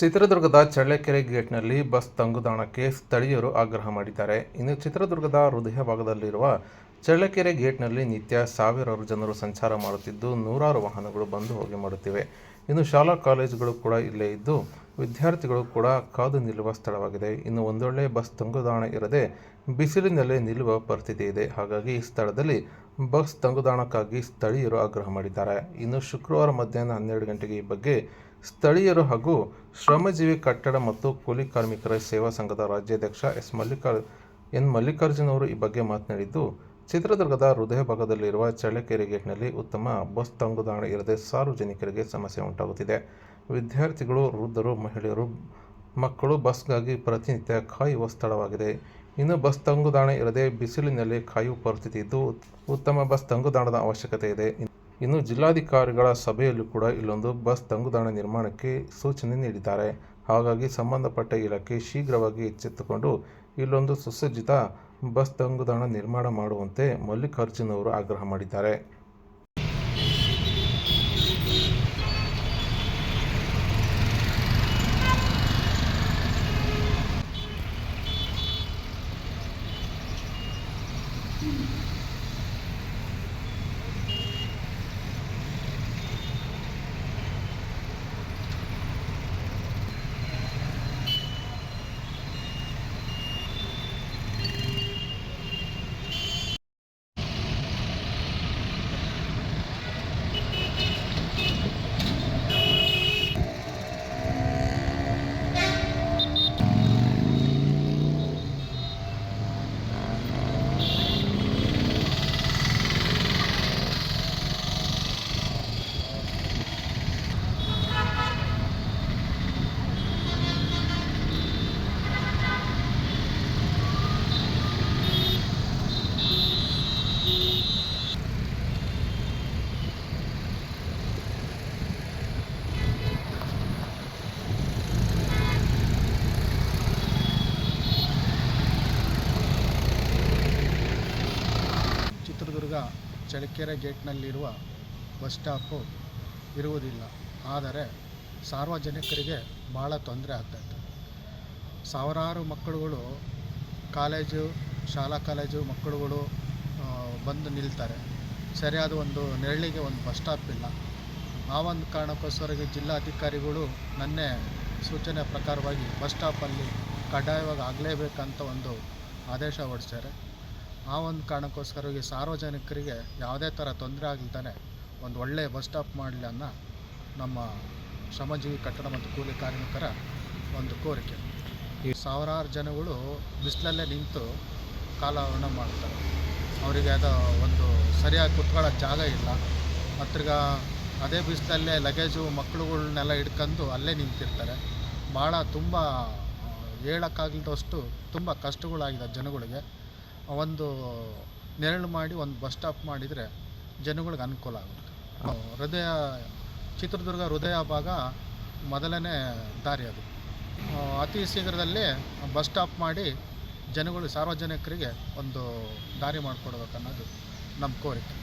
ಚಿತ್ರದುರ್ಗದ ಚಳ್ಳಕೆರೆ ಗೇಟ್ನಲ್ಲಿ ಬಸ್ ತಂಗುದಾಣಕ್ಕೆ ಸ್ಥಳೀಯರು ಆಗ್ರಹ ಮಾಡಿದ್ದಾರೆ. ಇನ್ನು ಚಿತ್ರದುರ್ಗದ ಹೃದಯ ಭಾಗದಲ್ಲಿರುವ ಚಳ್ಳಕೆರೆ ಗೇಟ್ನಲ್ಲಿ ನಿತ್ಯ ಸಾವಿರಾರು ಜನರು ಸಂಚಾರ ಮಾಡುತ್ತಿದ್ದು, ನೂರಾರು ವಾಹನಗಳು ಬಂದು ಹೋಗಿ ಮಾಡುತ್ತಿವೆ. ಇನ್ನು ಶಾಲಾ ಕಾಲೇಜುಗಳು ಕೂಡ ಇಲ್ಲೇ ಇದ್ದು, ವಿದ್ಯಾರ್ಥಿಗಳು ಕೂಡ ಕಾದು ನಿಲ್ಲುವ ಸ್ಥಳವಾಗಿದೆ. ಇನ್ನು ಒಂದೊಳ್ಳೆ ಬಸ್ ತಂಗುದಾಣ ಇರದೆ ಬಿಸಿಲಿನಲ್ಲೇ ನಿಲ್ಲುವ ಪರಿಸ್ಥಿತಿ ಇದೆ. ಹಾಗಾಗಿ ಈ ಸ್ಥಳದಲ್ಲಿ ಬಸ್ ತಂಗುದಾಣಕ್ಕಾಗಿ ಸ್ಥಳೀಯರು ಆಗ್ರಹ ಮಾಡಿದ್ದಾರೆ. ಇನ್ನು ಶುಕ್ರವಾರ ಮಧ್ಯಾಹ್ನ ಹನ್ನೆರಡು ಗಂಟೆಗೆ ಈ ಬಗ್ಗೆ ಸ್ಥಳೀಯರು ಹಾಗೂ ಶ್ರಮಜೀವಿ ಕಟ್ಟಡ ಮತ್ತು ಕೂಲಿ ಕಾರ್ಮಿಕರ ಸೇವಾ ಸಂಘದ ರಾಜ್ಯಾಧ್ಯಕ್ಷ ಎಸ್ ಮಲ್ಲಿಕಾರ್, ಎನ್ ಮಲ್ಲಿಕಾರ್ಜುನ್ ಅವರು ಈ ಬಗ್ಗೆ ಮಾತನಾಡಿದ್ದು, ಚಿತ್ರದುರ್ಗದ ಹೃದಯ ಭಾಗದಲ್ಲಿರುವ ಚಳ್ಳಕೆರೆ ಗೇಟ್ನಲ್ಲಿ ಉತ್ತಮ ಬಸ್ ತಂಗುದಾಣ ಇರದೆ ಸಾರ್ವಜನಿಕರಿಗೆ ಸಮಸ್ಯೆ ಉಂಟಾಗುತ್ತಿದೆ. ವಿದ್ಯಾರ್ಥಿಗಳು, ವೃದ್ಧರು, ಮಹಿಳೆಯರು, ಮಕ್ಕಳು ಬಸ್ಗಾಗಿ ಪ್ರತಿನಿತ್ಯ ಕಾಯುವ ಸ್ಥಳವಾಗಿದೆ. ಇನ್ನು ಬಸ್ ತಂಗುದಾಣ ಇರದೆ ಬಿಸಿಲಿನಲ್ಲಿ ಕಾಯುವ ಪರಿಸ್ಥಿತಿ ಇದ್ದು ಉತ್ತಮ ಬಸ್ ತಂಗುದಾಣದ ಅವಶ್ಯಕತೆ ಇದೆ. ಇನ್ನು ಜಿಲ್ಲಾಧಿಕಾರಿಗಳ ಸಭೆಯಲ್ಲೂ ಕೂಡ ಇಲ್ಲೊಂದು ಬಸ್ ತಂಗುದಾಣ ನಿರ್ಮಾಣಕ್ಕೆ ಸೂಚನೆ ನೀಡಿದ್ದಾರೆ. ಹಾಗಾಗಿ ಸಂಬಂಧಪಟ್ಟ ಇಲಾಖೆ ಶೀಘ್ರವಾಗಿ ಎಚ್ಚೆತ್ತುಕೊಂಡು ಇಲ್ಲೊಂದು ಸುಸಜ್ಜಿತ ಬಸ್ ತಂಗುದಾಣ ನಿರ್ಮಾಣ ಮಾಡುವಂತೆ ಮಲ್ಲಿಕಾರ್ಜುನ್ ಅವರು ಆಗ್ರಹ ಮಾಡಿದ್ದಾರೆ ಚಿತ್ರದುರ್ಗ ಚಳ್ಳಕೆರೆ ಗೇಟ್ನಲ್ಲಿರುವ ಬಸ್ ಸ್ಟಾಪು ಇರುವುದಿಲ್ಲ. ಆದರೆ ಸಾರ್ವಜನಿಕರಿಗೆ ಭಾಳ ತೊಂದರೆ ಆಗ್ತಾಯಿತ್ತು ಸಾವಿರಾರು ಮಕ್ಕಳುಗಳು ಕಾಲೇಜು, ಶಾಲಾ ಕಾಲೇಜು ಮಕ್ಕಳುಗಳು ಬಂದು ನಿಲ್ತಾರೆ. ಸರಿಯಾದ ಒಂದು ನೆರಳಿಗೆ ಒಂದು ಬಸ್ ಸ್ಟಾಪ್ ಇಲ್ಲ. ಆ ಒಂದು ಕಾರಣಕ್ಕೋಸ್ಕರವಾಗಿ ಜಿಲ್ಲಾಧಿಕಾರಿಗಳು ನನ್ನೆ ಸೂಚನೆ ಪ್ರಕಾರವಾಗಿ ಬಸ್ ಸ್ಟಾಪಲ್ಲಿ ಕಡ್ಡಾಯವಾಗಿ ಆಗಲೇಬೇಕಂತ ಒಂದು ಆದೇಶ ಹೊರಡಿಸ್ತಾರೆ ಆ ಒಂದು ಕಾರಣಕ್ಕೋಸ್ಕರವಾಗಿ ಸಾರ್ವಜನಿಕರಿಗೆ ಯಾವುದೇ ಥರ ತೊಂದರೆ ಆಗಲ್ದಾನೆ ಒಂದು ಒಳ್ಳೆಯ ಬಸ್ ಸ್ಟಾಪ್ ಮಾಡಲಿ ಅನ್ನೋ ನಮ್ಮ ಶ್ರಮಜೀವಿ ಕಟ್ಟಡ ಮತ್ತು ಕೂಲಿ ಕಾರ್ಮಿಕರ ಒಂದು ಕೋರಿಕೆ. ಈ ಸಾವಿರಾರು ಜನಗಳು ಬಿಸಿಲಲ್ಲೇ ನಿಂತು ಕಾಲಹರಣ ಮಾಡ್ತಾರೆ. ಅವರಿಗೆ ಅದು ಒಂದು ಸರಿಯಾಗಿ ಕುತ್ಕೊಳ್ಳೋ ಜಾಗ ಇಲ್ಲ. ಮತ್ತೀಗ ಅದೇ ಬಿಸಿಲಲ್ಲೇ ಲಗೇಜು ಮಕ್ಕಳುಗಳನ್ನೆಲ್ಲ ಹಿಡ್ಕೊಂಡು ಅಲ್ಲೇ ನಿಂತಿರ್ತಾರೆ. ಭಾಳ ತುಂಬ ಹೇಳೋಕ್ಕಾಗದಷ್ಟು ತುಂಬ ಕಷ್ಟಗಳಾಗಿದೆ ಜನಗಳಿಗೆ. ಒಂದು ನೆರಳು ಮಾಡಿ ಒಂದು ಬಸ್ ಸ್ಟಾಪ್ ಮಾಡಿದರೆ ಜನಗಳಿಗೆ ಅನುಕೂಲ ಆಗುತ್ತೆ. ಹೃದಯ ಚಿತ್ರದುರ್ಗ ಹೃದಯ ಭಾಗ ಮೊದಲನೇ ದಾರಿ ಅದು. ಅತಿ ಶೀಘ್ರದಲ್ಲಿ ಬಸ್ ಸ್ಟಾಪ್ ಮಾಡಿ ಜನಗಳು ಸಾರ್ವಜನಿಕರಿಗೆ ಒಂದು ದಾರಿ ಮಾಡಿಕೊಡ್ಬೇಕನ್ನೋದು ನಮ್ಮ ಕೋರಿಕೆ.